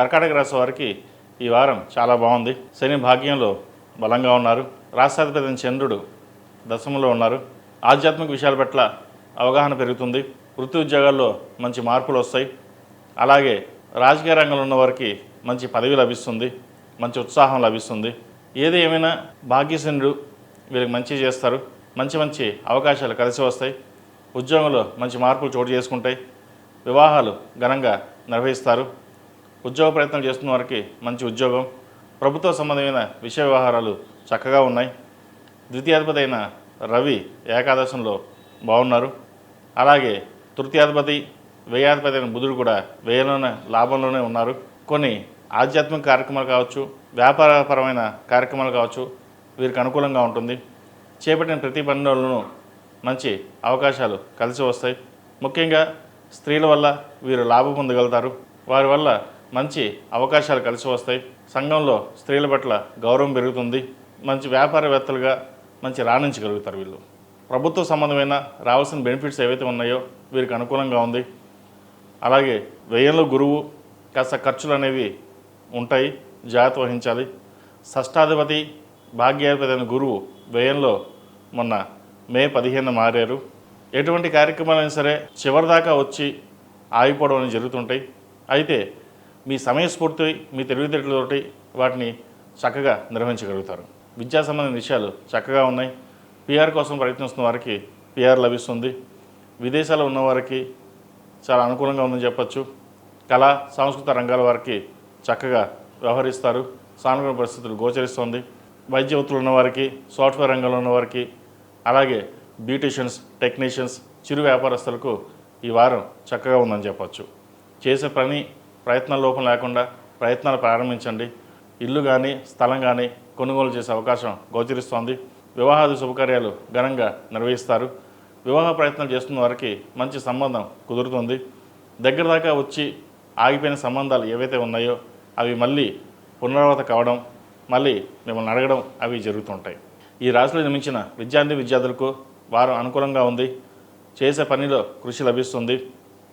కర్కాటక రాశి వారికి ఈ వారం చాలా బాగుంది. శని భాగ్యంలో బలంగా ఉన్నారు. రాష్ట్రాధిపతి చంద్రుడు దశములో ఉన్నారు. ఆధ్యాత్మిక విషయాల పట్ల అవగాహన పెరుగుతుంది. వృత్తి ఉద్యోగాల్లో మంచి మార్పులు వస్తాయి. అలాగే రాజకీయ రంగంలో ఉన్న వారికి మంచి పదవి లభిస్తుంది. మంచి ఉత్సాహం లభిస్తుంది. ఏది ఏమైనా భాగ్యశనుడు వీరికి మంచి చేస్తారు. మంచి మంచి అవకాశాలు కలిసి వస్తాయి. ఉద్యోగంలో మంచి మార్పులు చోటు చేసుకుంటాయి. వివాహాలు ఘనంగా నిర్వహిస్తారు. ఉద్యోగ ప్రయత్నం చేస్తున్న వారికి మంచి ఉద్యోగం. ప్రభుత్వ సంబంధమైన విషయ వ్యవహారాలు చక్కగా ఉన్నాయి. ద్వితీయాధిపతి అయిన రవి ఏకాదశంలో బాగున్నారు. అలాగే తృతీయాధిపతి వ్యయాధిపతి అయిన బుధుడు కూడా వ్యయంలోనే లాభంలోనే ఉన్నారు. కొన్ని ఆధ్యాత్మిక కార్యక్రమాలు కావచ్చు వ్యాపారపరమైన కార్యక్రమాలు కావచ్చు వీరికి అనుకూలంగా ఉంటుంది. చేపట్టిన ప్రతి పనులను మంచి అవకాశాలు కలిసి వస్తాయి. ముఖ్యంగా స్త్రీల వల్ల వీరు లాభం పొందగలుగుతారు. వారి వల్ల మంచి అవకాశాలు కలిసి వస్తాయి. సంఘంలో స్త్రీల పట్ల గౌరవం పెరుగుతుంది. మంచి వ్యాపారవేత్తలుగా మంచి రాణించగలుగుతారు వీళ్ళు. ప్రభుత్వ సంబంధమైన రావాల్సిన బెనిఫిట్స్ ఏవైతే ఉన్నాయో వీరికి అనుకూలంగా ఉంది. అలాగే వ్యయంలో గురువు కాస్త ఖర్చులు అనేవి ఉంటాయి. జాగ్రత్త వహించాలి. షష్టాధిపతి భాగ్యాధిపతి అయిన గురువు వ్యయంలో మొన్న మే పదిహేను మారారు. ఎటువంటి కార్యక్రమాలైనా సరే చివరిదాకా వచ్చి ఆగిపోవడం అనేవి జరుగుతుంటాయి. అయితే మీ సమయస్ఫూర్తి మీ తెలివితేటలతోటి వాటిని చక్కగా నిర్వహించగలుగుతారు. విద్యా సంబంధించిన విషయాలు చక్కగా ఉన్నాయి. పిఆర్ కోసం ప్రయత్నిస్తున్న వారికి పిఆర్ లభిస్తుంది. విదేశాల్లో ఉన్న వారికి చాలా అనుకూలంగా ఉందని చెప్పచ్చు. కళా సాంస్కృతిక రంగాల వారికి చక్కగా వ్యవహరిస్తారు. సానుకూల పరిస్థితులు గోచరిస్తుంది. వైద్య వృత్తులు ఉన్నవారికి సాఫ్ట్వేర్ రంగంలో ఉన్న వారికి అలాగే బ్యూటీషియన్స్ టెక్నీషియన్స్ చిరు వ్యాపారస్తులకు ఈ వారం చక్కగా ఉందని చెప్పచ్చు. చేసే పని ప్రయత్న లోపం లేకుండా ప్రయత్నాలు ప్రారంభించండి. ఇల్లు కానీ స్థలం కానీ కొనుగోలు చేసే అవకాశం గోచరిస్తోంది. వివాహాది శుభకార్యాలు ఘనంగా నిర్వహిస్తారు. వివాహ ప్రయత్నాలు చేస్తున్న వారికి మంచి సంబంధం కుదురుతుంది. దగ్గర దాకా వచ్చి ఆగిపోయిన సంబంధాలు ఏవైతే ఉన్నాయో అవి మళ్ళీ పునరావృత కావడం మళ్ళీ మిమ్మల్ని అడగడం అవి జరుగుతుంటాయి. ఈ రాశిలో నిర్మించిన విద్యార్థి విద్యార్థులకు వారం అనుకూలంగా ఉంది. చేసే పనిలో కృషి లభిస్తుంది.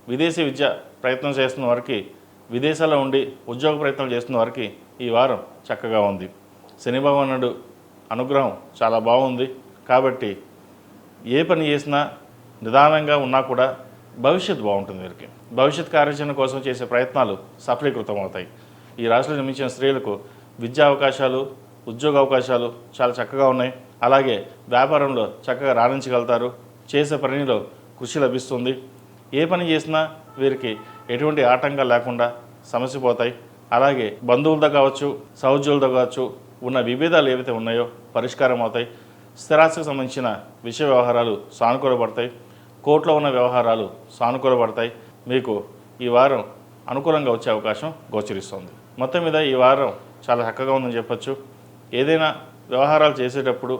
విదేశీ విద్య ప్రయత్నం చేస్తున్న వారికి విదేశాల్లో ఉండి ఉద్యోగ ప్రయత్నాలు చేస్తున్న వారికి ఈ వారం చక్కగా ఉంది. శని భగవానుడు అనుగ్రహం చాలా బాగుంది. కాబట్టి ఏ పని చేసినా నిదానంగా ఉన్నా కూడా భవిష్యత్తు బాగుంటుంది వీరికి. భవిష్యత్ కార్యాచరణ కోసం చేసే ప్రయత్నాలు సఫలీకృతం అవుతాయి ఈ రాశిలో నిర్మించిన స్త్రీలకు విద్యా అవకాశాలు ఉద్యోగ అవకాశాలు చాలా చక్కగా ఉన్నాయి. అలాగే వ్యాపారంలో చక్కగా రాణించగలుగుతారు. చేసే పనిలో కృషి లభిస్తుంది. ఏ పని చేసినా వీరికి ఎటువంటి ఆటంకాలు లేకుండా సమస్య పోతాయి. అలాగే బంధువులతో కావచ్చు సహోద్యోగులతో కావచ్చు ఉన్న విభేదాలు ఏవైతే ఉన్నాయో పరిష్కారం అవుతాయి. స్థిరాస్తికి సంబంధించిన విషయ వ్యవహారాలు సానుకూలపడతాయి. కోర్టులో ఉన్న వ్యవహారాలు సానుకూలపడతాయి. మీకు ఈ వారం అనుకూలంగా వచ్చే అవకాశం గోచరిస్తుంది. మొత్తం మీద ఈ వారం చాలా చక్కగా ఉందని చెప్పొచ్చు. ఏదైనా వ్యవహారాలు చేసేటప్పుడు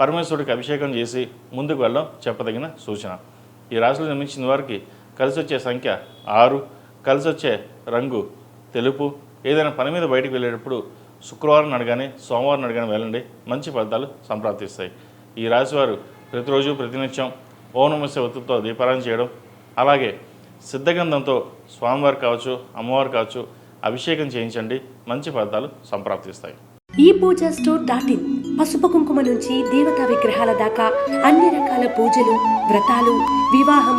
పరమేశ్వరుడికి అభిషేకం చేసి ముందుకు వెళ్ళడం చెప్పదగిన సూచన. ఈ రాశిలో జన్మించిన వారికి కలిసి వచ్చే సంఖ్య ఆరు కలిసి వచ్చే రంగు తెలుపు. ఏదైనా పని మీద బయటకు వెళ్ళేటప్పుడు శుక్రవారం అడగానే సోమవారం అడగానే వెళ్ళండి. మంచి ఫలితాలు సంప్రాప్తిస్తాయి. ఈ రాశివారు ప్రతిరోజు ప్రతినిత్యం ఓం నమస్య దీపారాయణ చేయడం అలాగే సిద్ధగంధంతో స్వామివారు కావచ్చు అమ్మవారు కావచ్చు అభిషేకం చేయించండి. మంచి ఫలితాలు సంప్రాప్తిస్తాయి. ఈ పూజ స్టోర్ డాట్ ఇన్ పసుపు కుంకుమ నుంచి దేవతా విగ్రహాల దాకా అన్ని రకాల పూజలు వ్రతాలు వివాహం